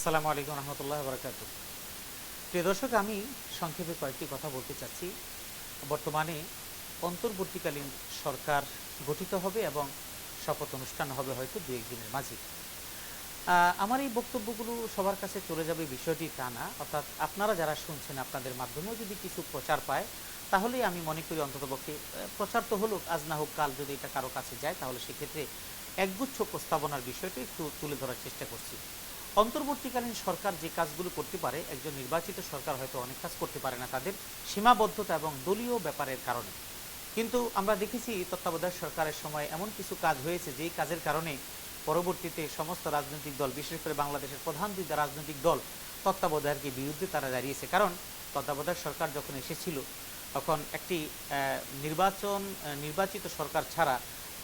আসসালামু আলাইকুম রহমতুল্লাহ বরকাত প্রিয় দর্শক আমি সংক্ষেপে কয়েকটি কথা বলতে চাচ্ছি। বর্তমানে অন্তর্বর্তীকালীন সরকার গঠিত হবে এবং শপথ অনুষ্ঠান হবে হয়তো দু একদিনের মাঝে। আমার এই বক্তব্যগুলো সবার কাছে চলে যাবে বিষয়টি তা না অর্থাৎ আপনারা যারা শুনছেন আপনাদের মাধ্যমেও যদি কিছু প্রচার পায় তাহলে আমি মনে করি অন্ততপক্ষে আহ, প্রচার তো হলো আজ না হোক কাল যদি এটা কারও কাছে যায় তাহলে সেক্ষেত্রে একগুচ্ছ প্রস্তাবনার বিষয়টি একটু তুলে ধরার চেষ্টা করছি। অন্তর্বর্তীকালীন সরকার যে কাজগুলো করতে পারে, একজন নির্বাচিত সরকার হয়তো অনেক কাজ করতে পারে না তাদের সীমাবদ্ধতা এবং দলীয় ব্যাপারের কারণে। কিন্তু আমরা দেখেছি তত্ত্বাবধায়ক সরকারের সময় এমন কিছু কাজ হয়েছে যেই কাজের কারণে পরবর্তীতে সমস্ত রাজনৈতিক দল, বিশেষ করে বাংলাদেশের প্রধান দুইটা রাজনৈতিক দল তত্ত্বাবধায়কের বিরুদ্ধে তারা দাঁড়িয়েছে। কারণ তত্ত্বাবধায়ক সরকার যখন এসেছিল, তখন একটি নির্বাচন নির্বাচিত সরকার ছাড়া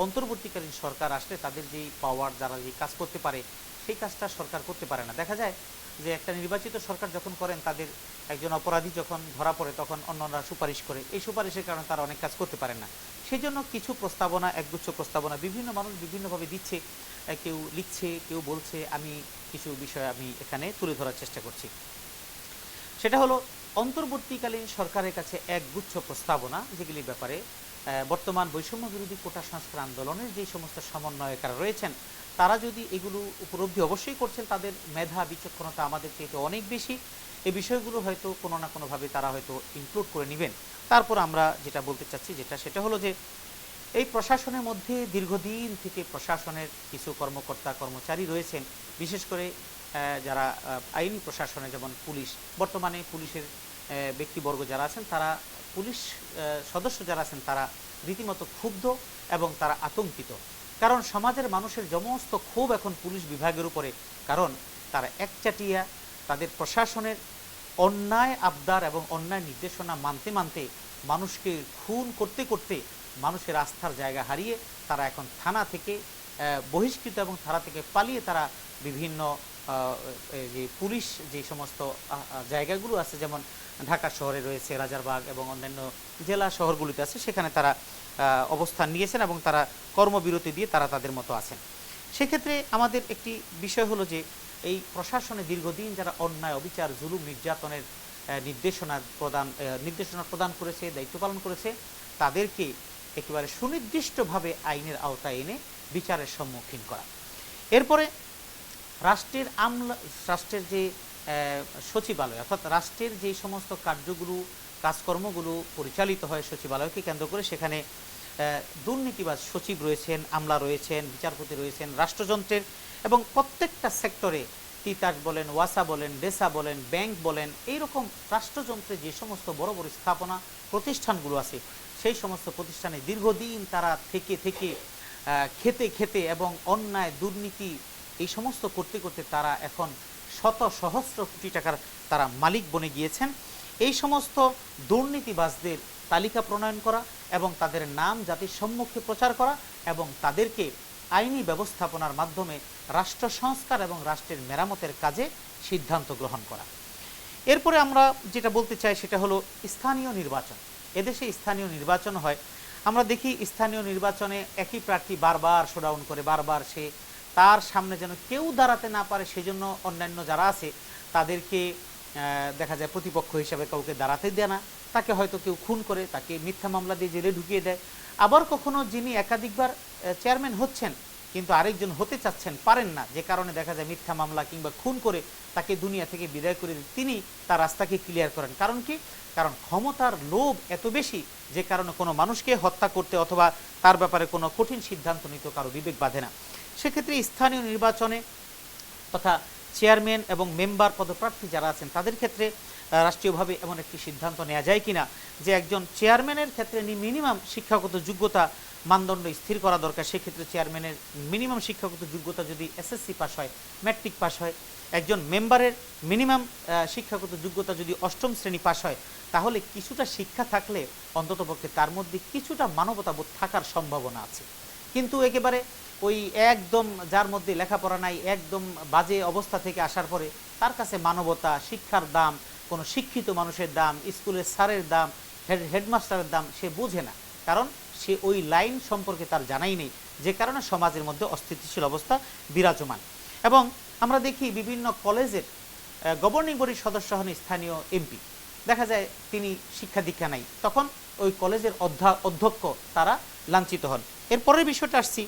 অন্তর্বর্তীকালীন সরকার আসলে তাদের যেই পাওয়ার যারা যে কাজ করতে পারে সেই কাজটা সরকার করতে পারে না। দেখা যায় যে একটা নির্বাচিত সরকার যখন করেন, তাদের একজন অপরাধী যখন ধরা পড়ে, তখন অন্যরা সুপারিশ করে। এই সুপারিশের কারণে তারা অনেক কাজ করতে পারেন না। সেই জন্য কিছু প্রস্তাবনা, একগুচ্ছ প্রস্তাবনা বিভিন্ন মানুষ বিভিন্নভাবে দিচ্ছে। কেউ লিখছে, কেউ বলছে, আমি কিছু বিষয় আমি এখানে তুলে ধরার চেষ্টা করছি। সেটা হলো, অন্তর্বর্তীকালীন সরকারের কাছে একগুচ্ছ প্রস্তাবনা, যেগুলির ব্যাপারে বর্তমান বৈষম্য বিরোধী কোটা সংস্কার আন্দোলনের যে সমস্ত সমন্বয়কারা রয়েছেন তারা যদি এগুলো উপলব্ধি অবশ্যই করছেন, তাদের মেধা বিচক্ষণতা আমাদের চেয়ে অনেক বেশি। এই বিষয়গুলো হয়তো কোনো না কোনোভাবে তারা হয়তো ইনক্লুড করে নেবেন। তারপর আমরা যেটা বলতে চাচ্ছি যেটা, সেটা হলো যে, এই প্রশাসনের মধ্যে দীর্ঘদিন থেকে প্রশাসনের কিছু কর্মকর্তা, কর্মচারী রয়েছেন। বিশেষ করে যারা আইনি প্রশাসনে যেমন পুলিশ, বর্তমানে পুলিশের ব্যক্তিবর্গ যারা আছেন, তারা পুলিশ সদস্য যারা আছেন, তারা রীতিমতো ক্ষুব্ধ এবং তারা আতঙ্কিত। কারণ সমাজের মানুষের সমস্ত ক্ষোভ এখন পুলিশ বিভাগের উপরে। কারণ তারা একচাটিয়া, তাদের প্রশাসনের অন্যায় আবদার এবং অন্যায় নির্দেশনা মানতে মানতে মানুষকে খুন করতে করতে মানুষের আস্থার জায়গা হারিয়ে তারা এখন থানা থেকে বহিষ্কৃত এবং থানা থেকে পালিয়ে তারা বিভিন্ন যে পুলিশ যে সমস্ত জায়গাগুলো আছে, যেমন ঢাকা শহরে রয়েছে রাজারবাগ এবং অন্যান্য জেলা শহরগুলিতে আছে, সেখানে তারা অবস্থান নিয়েছেন এবং তারা কর্মবিরতি দিয়ে তারা তাদের মতো আছেন। সেক্ষেত্রে আমাদের একটি বিষয় হলো যে, এই প্রশাসনে দীর্ঘদিন যারা অন্যায়, অবিচার, জুলুম, নির্যাতনের নির্দেশনা প্রদান নির্দেশনা প্রদান করেছে, দায়িত্ব পালন করেছে, তাদেরকে একেবারে সুনির্দিষ্টভাবে আইনের আওতায় এনে বিচারের সম্মুখীন করা। এরপরে রাষ্ট্রের আমলা, রাষ্ট্রের যে সচিবালয় অর্থাৎ রাষ্ট্রের যে সমস্ত কার্যগুলো কাজকর্মগুলো পরিচালিত হয় সচিবালয়কে কেন্দ্র করে। সেখানে দুর্নীতিবাজ সচিব রয়েছেন, আমলা রয়েছেন, বিচারপতি রয়েছেন, রাষ্ট্রযন্ত্রের এবং প্রত্যেকটা সেক্টরে তিতাস বলেন, ওয়াসা বলেন, ডেসা বলেন, ব্যাংক বলেন, এইরকম রাষ্ট্রযন্ত্রে যে সমস্ত বড় বড় স্থাপনা প্রতিষ্ঠানগুলো আছে, সেই সমস্ত প্রতিষ্ঠানে দীর্ঘদিন তারা থেকে থেকে খেতে খেতে এবং অন্যায়, দুর্নীতি এই সমস্ত করতে করতে তারা এখন শত সহস্র কোটি টাকার তারা মালিক বনে গিয়েছেন। এই সমস্ত দুর্নীতিবাজদের তালিকা প্রণয়ন করা এবং তাদের নাম জাতির সম্মুখে প্রচার করা এবং তাদেরকে আইনি ব্যবস্থাপনার মাধ্যমে রাষ্ট্র সংস্কার এবং রাষ্ট্রের মেরামতের কাজে সিদ্ধান্ত গ্রহণ করা। এরপরে আমরা যেটা বলতে চাই সেটা হলো স্থানীয় নির্বাচন। এদেশে স্থানীয় নির্বাচন হয়। আমরা দেখি স্থানীয় নির্বাচনে একই প্রার্থী বারবার শোডাউন করে, বারবার সে তার সামনে যেন কেউ দাঁড়াতে না পারে, সেজন্য অন্যান্য যারা আছে তাদেরকে দেখা যায় প্রতিপক্ষ হিসাবে কাউকে দাঁড়াতে দেয় না। তাকে হয়তো কেউ খুন করে, তাকে মিথ্যা মামলা দিয়ে জেলে ঢুকিয়ে দেয়। আবার কখনো যিনি একাধিকবার চেয়ারম্যান হচ্ছেন, কিন্তু আরেকজন হতে চাচ্ছেন, পারেন না। যে কারণে দেখা যায় মিথ্যা মামলা কিংবা খুন করে তাকে দুনিয়া থেকে বিদায় করে তিনি তার রাস্তাকে ক্লিয়ার করেন। কারণ কি? কারণ ক্ষমতার লোভ এত বেশি, যে কারণে কোনো মানুষকে হত্যা করতে অথবা তার ব্যাপারে কোনো কঠিন সিদ্ধান্ত নিতে কারও বিবেক বাঁধে না। সেক্ষেত্রে স্থানীয় নির্বাচনে তথা চেয়ারম্যান এবং মেম্বার পদপ্রার্থী যারা আছেন, তাদের ক্ষেত্রে রাষ্ট্রীয়ভাবে এমন একটি সিদ্ধান্ত নেওয়া যায় কিনা? যে একজন চেয়ারম্যানের ক্ষেত্রে মিনিমাম শিক্ষাগত যোগ্যতা মানদণ্ড স্থির করা দরকার, সেক্ষেত্রে চেয়ারম্যানের মিনিমাম শিক্ষাগত যোগ্যতা যদি এসএসসি পাস হয় ম্যাট্রিক পাস হয়, একজন মেম্বারের মিনিমাম শিক্ষাগত যোগ্যতা যদি অষ্টম শ্রেণি পাস হয়, তাহলে কিছুটা শিক্ষা থাকলে অন্ততপক্ষে তার মধ্যে কিছুটা মানবতাবোধ থাকার সম্ভাবনা আছে। কিন্তু একেবারে ওই একদম যার মধ্যে লেখাপড়া নাই, একদম বাজে অবস্থা থেকে আসার পরে তার কাছে মানবতা, শিক্ষার দাম, কোনো শিক্ষিত মানুষের দাম, স্কুলের স্যারের দাম, হেড, হেডমাস্টারের দাম সে বোঝে না। কারণ সে ওই লাইন সম্পর্কে তার জানাই নেই, যে কারণে সমাজের মধ্যে অস্থিতিশীল অবস্থা বিরাজমান। এবং আমরা দেখি বিভিন্ন কলেজের গভর্নিং বডির সদস্য হন স্থানীয় এমপি। দেখা যায় তিনি শিক্ষা দীক্ষা নাই। তখন ওই কলেজের অধ্যা- অধ্যক্ষ তারা লাঞ্ছিত হন। এরপরের বিষয়টা আসছি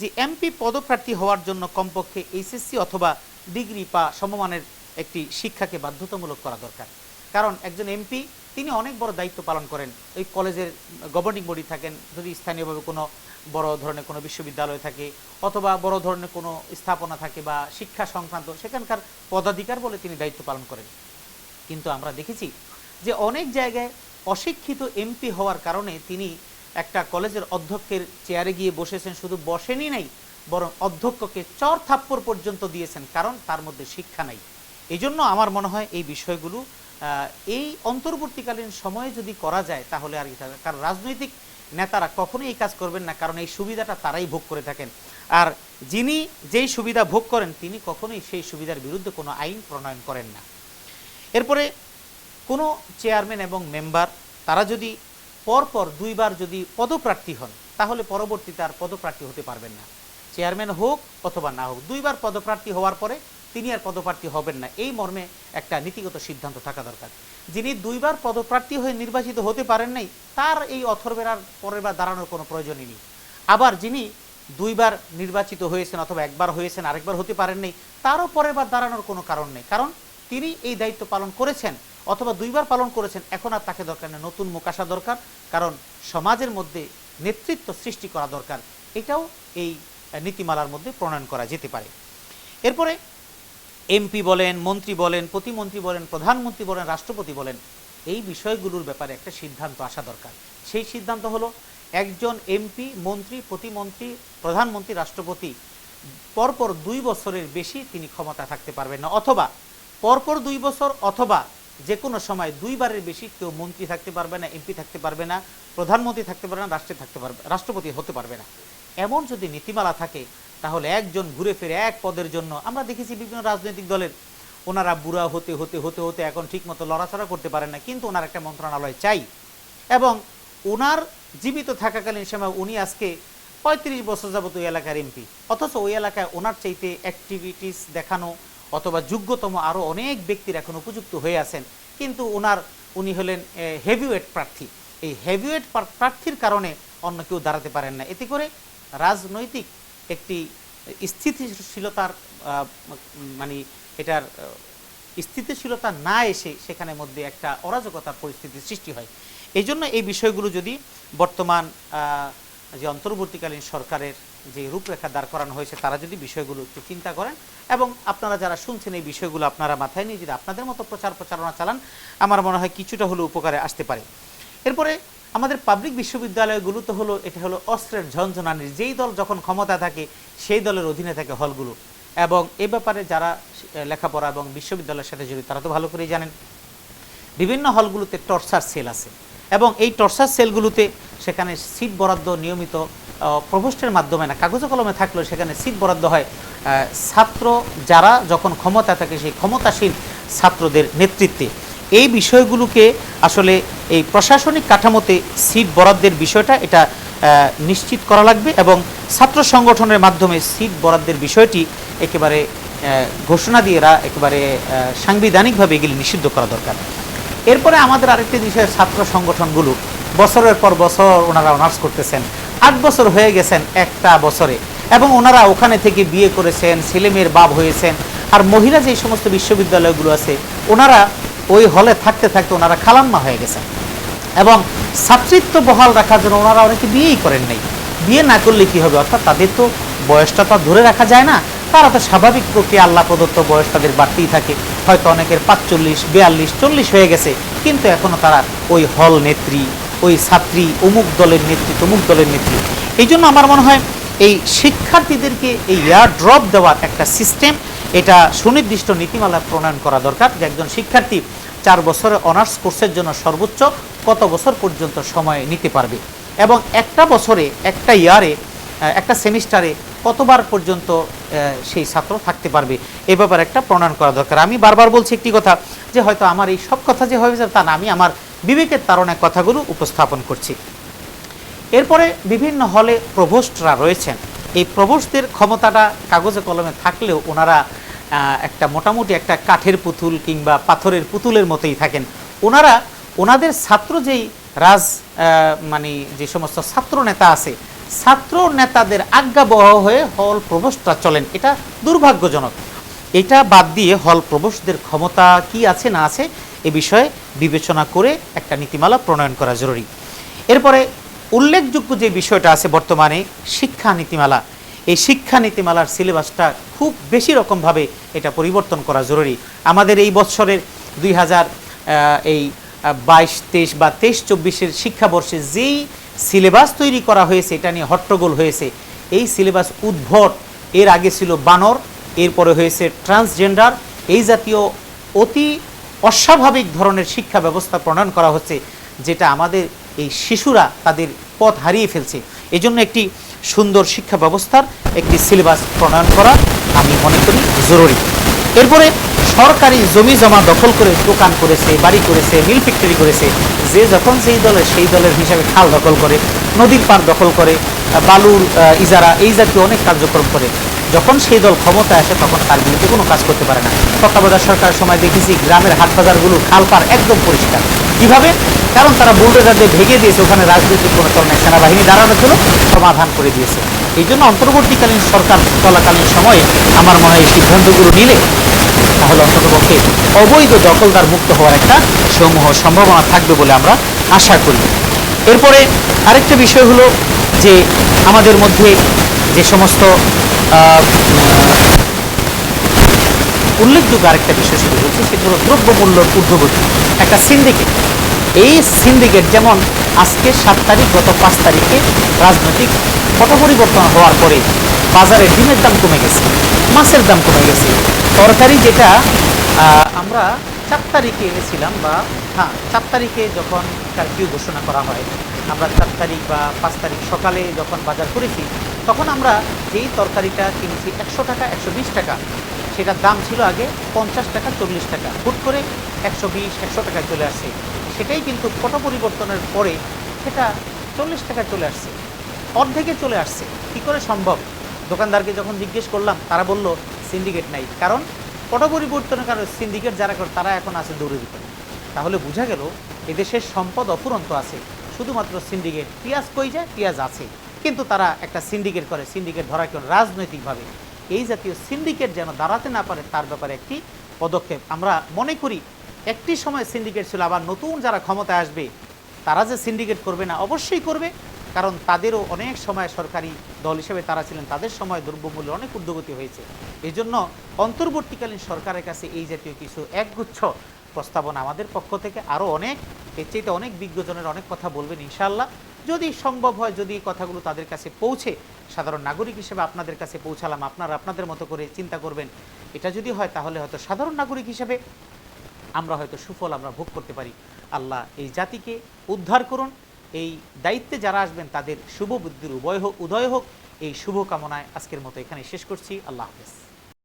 যে এমপি পদপ্রার্থী হওয়ার জন্য কমপক্ষে এইচএসসি অথবা ডিগ্রি বা সমমানের একটি শিক্ষাকে বাধ্যতামূলক করা দরকার। কারণ একজন এমপি তিনি অনেক বড় দায়িত্ব পালন করেন। ওই কলেজের গভর্নিং বডি থাকেন, যদি স্থানীয়ভাবে কোনো বড় ধরনের কোনো বিশ্ববিদ্যালয় থাকে, অথবা বড় ধরনের কোনো স্থাপনা থাকে বা শিক্ষা সংক্রান্ত সেখানকার পদাধিকার বলে তিনি দায়িত্ব পালন করেন। কিন্তু আমরা দেখেছি যে অনেক জায়গায় অশিক্ষিত এমপি হওয়ার কারণে তিনি একটা কলেজের অধ্যক্ষের চেয়ারে গিয়ে বসেছেন, শুধু বসেনই নাই, বরং অধ্যক্ষকে চর থাপ্পড় পর্যন্ত দিয়েছেন, কারণ তার মধ্যে শিক্ষা নাই। এই জন্য আমার মনে হয় এই বিষয়গুলো এই অন্তর্বর্তীকালীন সময়ে যদি করা যায়, তাহলে আর কি কারণ রাজনৈতিক নেতারা কখনোই এই কাজ করবেন না, কারণ এই সুবিধাটা তারাই ভোগ করে থাকেন। আর যিনি যেই সুবিধা ভোগ করেন, তিনি কখনোই সেই সুবিধার বিরুদ্ধে কোনো আইন প্রণয়ন করেন না। এরপরে কোনো চেয়ারম্যান এবং মেম্বার, তারা যদি পরপর দুইবার যদি পদপ্রার্থী হন, তাহলে পরবর্তীতে আর পদপ্রার্থী হতে পারবেন না। চেয়ারম্যান হোক অথবা না হোক, দুইবার পদপ্রার্থী হওয়ার পরে তিনি আর পদপ্রার্থী হবেন না। এই মর্মে একটা নীতিগত সিদ্ধান্ত থাকা দরকার। যিনি দুইবার পদপ্রার্থী হয়ে নির্বাচিত হতে পারেন নাই, তার এই অথর্বের আর পরের বার দাঁড়ানোর কোনো প্রয়োজনই নেই। আবার যিনি দুইবার নির্বাচিত হয়েছেন অথবা একবার হয়েছেন, আরেকবার হতে পারেন নাই, তারও পরের বার দাঁড়ানোর কোনো কারণ নেই। কারণ তিনি এই দায়িত্ব পালন করেছেন অথবা দুইবার পালন করেছেন। এখন আর তাকে দরকার নেই। নতুন মুখ আসা দরকার। কারণ সমাজের মধ্যে নেতৃত্ব সৃষ্টি করা দরকার। এটাও এই নীতিমালার মধ্যে প্রণয়ন করা যেতে পারে। এরপরে এমপি বলেন, মন্ত্রী বলেন, প্রতিমন্ত্রী বলেন, প্রধানমন্ত্রী বলেন, রাষ্ট্রপতি বলেন, এই বিষয়গুলোর ব্যাপারে একটা সিদ্ধান্ত আসা দরকার। সেই সিদ্ধান্ত হলো, একজন এমপি, মন্ত্রী, প্রতিমন্ত্রী, প্রধানমন্ত্রী, রাষ্ট্রপতি, পরপর দুই বছরের বেশি তিনি ক্ষমতা থাকতে পারবেন না। অথবা পরপর দুই বছর অথবা যে কোনো সময় দুইবারের বেশি কেউ মন্ত্রী থাকতে পারবে না, এমপি থাকতে পারবে না, প্রধানমন্ত্রী থাকতে পারবে না, রাষ্ট্রে থাকতে পারবে, রাষ্ট্রপতি হতে পারবে না। এমন যদি নীতিমালা থাকে, তাহলে একজন ঘুরে ফিরে এক পদের জন্য, আমরা দেখেছি বিভিন্ন রাজনৈতিক দলের, ওনারা বুড়া হতে হতে হতে হতে এখন ঠিকমতো লড়াচড়া করতে পারেন না, কিন্তু ওনার একটা মন্ত্রণালয় চাই। এবং ওনার জীবিত থাকাকালীন সময় উনি আজকে পঁয়ত্রিশ বছর যাবত ওই এলাকার এমপি, অথচ ওই এলাকায় ওনার চাইতে অ্যাক্টিভিটিস দেখানো অথবা যোগ্যতম আরও অনেক ব্যক্তির এখন উপযুক্ত হয়ে আছেন। কিন্তু ওনার উনি হলেন হেভিওয়েট প্রার্থী। এই হেভিওয়েট প্রার্থীর কারণে অন্য কেউ দাঁড়াতে পারেন না। এতে করে রাজনৈতিক একটি স্থিতিশীলতার মানে এটার স্থিতিশীলতা না এসে সেখানে মধ্যে একটা অরাজকতার পরিস্থিতির সৃষ্টি হয়। এই জন্য এই বিষয়গুলো যদি বর্তমান যে অন্তর্বর্তীকালীন সরকারের যে রূপরেখা দাঁড় করানো হয়েছে, তারা যদি বিষয়গুলো একটু চিন্তা করেন এবং আপনারা যারা শুনছেন এই বিষয়গুলো আপনারা মাথায় নিয়ে যদি আপনাদের মতো প্রচার প্রচারণা চালান, আমার মনে হয় কিছুটা হলেও উপকারে আসতে পারে। এরপরে আমাদের পাবলিক বিশ্ববিদ্যালয়গুলো তো হলো, এটা হলো অস্ত্রের ঝঞ্ঝনানির যেই দল যখন ক্ষমতা থাকে, সেই দলের অধীনে থাকে হলগুলো। এবং এ ব্যাপারে যারা লেখাপড়া এবং বিশ্ববিদ্যালয়ের সাথে জড়িত, তারা তো ভালো করেই জানেন। বিভিন্ন হলগুলোতে টর্চার সেল আছে। এবং এই টর্চার সেলগুলোতে সেখানে সিট বরাদ্দ নিয়মিত প্রভোস্টের মাধ্যমে না, কাগজে কলমে থাকলেও সেখানে সিট বরাদ্দ হয় ছাত্র যারা যখন ক্ষমতা থাকে সেই ক্ষমতাসীন ছাত্রদের নেতৃত্বে। এই বিষয়গুলোকে আসলে এই প্রশাসনিক কাঠামোতে সিট বরাদ্দের বিষয়টা এটা নিশ্চিত করা লাগবে এবং ছাত্র সংগঠনের মাধ্যমে সিট বরাদ্দের বিষয়টি একেবারে ঘোষণা দিয়ে এরা একেবারে সাংবিধানিকভাবে এগুলি নিষিদ্ধ করা দরকার। এরপরে আমাদের আরেকটি বিষয় ছাত্র সংগঠনগুলো। বছরের পর বছর ওনারা অনার্স করতেছেন। আট বছর হয়ে গেছেন একটা বছরে। এবং ওনারা ওখানে থেকে বিয়ে করেছেন, ছেলেমেয়ের বাপ হয়েছেন, আর মহিলা যে সমস্ত বিশ্ববিদ্যালয়গুলো আছে, ওনারা ওই হলে থাকতে থাকতে ওনারা খালাম্মা হয়ে গেছেন। এবং ছাত্রিত্ব বহাল রাখার জন্য ওনারা অনেকে বিয়েই করেন নাই। বিয়ে না করলে কি হবে? অর্থাৎ তাদের তো বয়সটা তো ধরে রাখা যায় না। তারা তো স্বাভাবিক প্রক্রিয়া, আল্লাহ প্রদত্ত বয়স তাদের বাড়তেই থাকে। হয়তো অনেকের পাঁচচল্লিশ, বিয়াল্লিশ, চল্লিশ হয়ে গেছে, কিন্তু এখনও তারা ওই হল নেত্রী ওই ছাত্রী, অমুক দলের নেত্রী, তমুক দলের নেত্রী। এই জন্য আমার মনে হয় এই শিক্ষার্থীদেরকে এই এয়ার ড্রপ দেওয়ার একটা সিস্টেম এটা সুনির্দিষ্ট নীতিমালা প্রণয়ন করা দরকার যে একজন শিক্ষার্থী চার বছরের অনার্স কোর্সের জন্য সর্বোচ্চ কত বছর পর্যন্ত সময় নিতে পারবে? এবং একটা বছরে, একটা ইয়ারে একটা সেমিস্টারে কতবার পর্যন্ত সেই ছাত্র থাকতে পারবে? এ ব্যাপারে একটা প্রণয়ন করা দরকার। আমি বারবার বলছি একটি কথা, যে হয়তো আমার এই সব কথা যে হয়ে যাবে তা না, আমি আমার বিবেকের তারণায় কথাগুলো উপস্থাপন করছি। এরপরে বিভিন্ন হলে প্রভোস্টরা রয়েছেন। এই প্রভোস্টদের ক্ষমতাটা কাগজে কলমে থাকলেও ওনারা একটা মোটামুটি একটা কাঠের পুতুল কিংবা পাথরের পুতুলের মতোই থাকেন। ওনারা, ওনাদের ছাত্র যেই রাজ মানে যে সমস্ত ছাত্র নেতা আছে, ছাত্র নেতাদের আজ্ঞাবহ হয়ে হল প্রবেশটা চলেন। এটা দুর্ভাগ্যজনক। এটা বাদ দিয়ে হল প্রবেশদের ক্ষমতা কি আছে না আছে এ বিষয়ে বিবেচনা করে একটা নীতিমালা প্রণয়ন করা জরুরি। এরপরে উল্লেখযোগ্য যে বিষয়টা আছে বর্তমানে, শিক্ষা নীতিমালা। এই শিক্ষা নীতিমালার সিলেবাসটা খুব বেশি রকমভাবে এটা পরিবর্তন করা জরুরি। আমাদের এই বৎসরের দুই হাজার এই বাইশ, তেইশ বা তেইশ চব্বিশের শিক্ষাবর্ষে যেই সিলেবাস তৈরি করা হয়েছে, এটা নিয়ে হট্টগোল হয়েছে। এই সিলেবাস উদ্ভট। এর আগে ছিল বানর, এরপরে হয়েছে ট্রান্সজেন্ডার। এই জাতীয় অতি অস্বাভাবিক ধরনের শিক্ষা ব্যবস্থা প্রণয়ন করা হচ্ছে, যেটা আমাদের এই শিশুরা তাদের পথ হারিয়ে ফেলছে। এজন্য একটি সুন্দর শিক্ষা ব্যবস্থার একটি সিলেবাস প্রণয়ন করা আমি মনে করি জরুরি। এরপরে সরকারি জমি জমা দখল করে দোকান করেছে, বাড়ি করেছে, মিল ফ্যাক্টরি করেছে, যে যখন সেই দলের সেই দলের হিসাবে খাল দখল করে, নদীর পার দখল করে, বালুর ইজারা, এই জাতীয় অনেক কার্যক্রম করে। যখন সেই দল ক্ষমতায় আসে, তখন তার বিরুদ্ধে কোনো কাজ করতে পারে না। তত্ত্বাবধায়ক সরকার সময় দেখেছি গ্রামের হাট বাজারগুলো খাল পার একদম পরিষ্কার। কীভাবে? কারণ তারা বুলডোজার দিয়ে ভেঙে দিয়েছে, ওখানে রাজনৈতিক কোনো নাই সেনাবাহিনী দাঁড়ানোর জন্য সমাধান করে দিয়েছে। এই জন্য অন্তর্বর্তীকালীন সরকার চলাকালীন সময়ে আমার মনে হয় সিদ্ধান্তগুলো নিলে তাহলে অন্ততপক্ষে অবৈধ দখলদার মুক্ত হওয়ার একটা সমূহ সম্ভাবনা থাকবে বলে আমরা আশা করি। এরপরে আরেকটা বিষয় হলো যে আমাদের মধ্যে যে সমস্ত উল্লেখযোগ্য আরেকটা বিষয় শুরু হয়েছে সেটা হলো দ্রব্যমূল্যর ঊর্ধ্বগতি। একটা সিন্ডিকেট এই সিন্ডিকেট যেমন আজকে সাত তারিখ, গত পাঁচ তারিখে রাজনৈতিক পট পরিবর্তন হওয়ার পরে বাজারে ডিমের দাম কমে গেছে, মাছের দাম কমে গেছে। তরকারি যেটা আমরা চার তারিখে এনেছিলাম বা হ্যাঁ চার তারিখে যখন কারফিউ ঘোষণা করা হয় আমরা চার তারিখ বা পাঁচ তারিখ সকালে যখন বাজার করেছি, তখন আমরা যেই তরকারিটা কিনেছি একশো টাকা, একশো বিশ টাকা, সেটার দাম ছিল আগে পঞ্চাশ টাকা, চল্লিশ টাকা। হুট করে একশো বিশ, একশো টাকায় চলে আসছে। সেটাই কিন্তু পট পরিবর্তনের পরে সেটা চল্লিশ টাকায় চলে আসছে। অর্ধেকে চলে আসছে। কী করে সম্ভব? দোকানদারকে যখন জিজ্ঞেস করলাম, তারা বলল, সিন্ডিকেট নাই। কারণ পট পরিবর্তনের কারণে সিন্ডিকেট যারা করে, তারা এখন আছে দৌড়ের ভিতরে। তাহলে বোঝা গেল, এদেশের সম্পদ অফুরন্ত আছে। শুধুমাত্র সিন্ডিকেট। পেঁয়াজ কই যায়? পেঁয়াজ আছে। কিন্তু তারা একটা সিন্ডিকেট করে। সিন্ডিকেট ধরা কেউ রাজনৈতিকভাবে। এই জাতীয় সিন্ডিকেট যেন দাঁড়াতে না পারে, তার ব্যাপারে একটি পদক্ষেপ। আমরা মনে করি, একটি সময় সিন্ডিকেট ছিল, আবার নতুন যারা ক্ষমতায় আসবে, তারা যে সিন্ডিকেট করবে না, অবশ্যই করবে। কারণ তাদেরও অনেক সময় সরকারি দল হিসেবে তারা ছিলেন, তাদের সময় দ্রব্যমূল্য অনেক উদ্যোগতি হয়েছে। এই জন্য অন্তর্বর্তীকালীন সরকারের কাছে এই জাতীয় কিছু একগুচ্ছ প্রস্তাবনা আমাদের পক্ষ থেকে আরও অনেক, এর চাইতে অনেক বিজ্ঞজনের অনেক কথা বলবেন ইনশাল্লাহ যদি সম্ভব হয়, যদি এই কথাগুলো তাদের কাছে পৌঁছে, সাধারণ নাগরিক হিসেবে আপনাদের কাছে পৌঁছালাম, আপনারা আপনাদের মতো করে চিন্তা করবেন, এটা যদি হয় তাহলে হয়তো সাধারণ নাগরিক হিসেবে আমরা হয়তো সুফল আমরা ভোগ করতে পারি। আল্লাহ এই জাতিকে উদ্ধার করুন, এই দায়িত্বে যারা আসবেন তাদের শুভ বুদ্ধির উভয় হোক, উদয় হোক, এই শুভ কামনায় আজকের মতো এখানে শেষ করছি। আল্লাহ হাফেজ।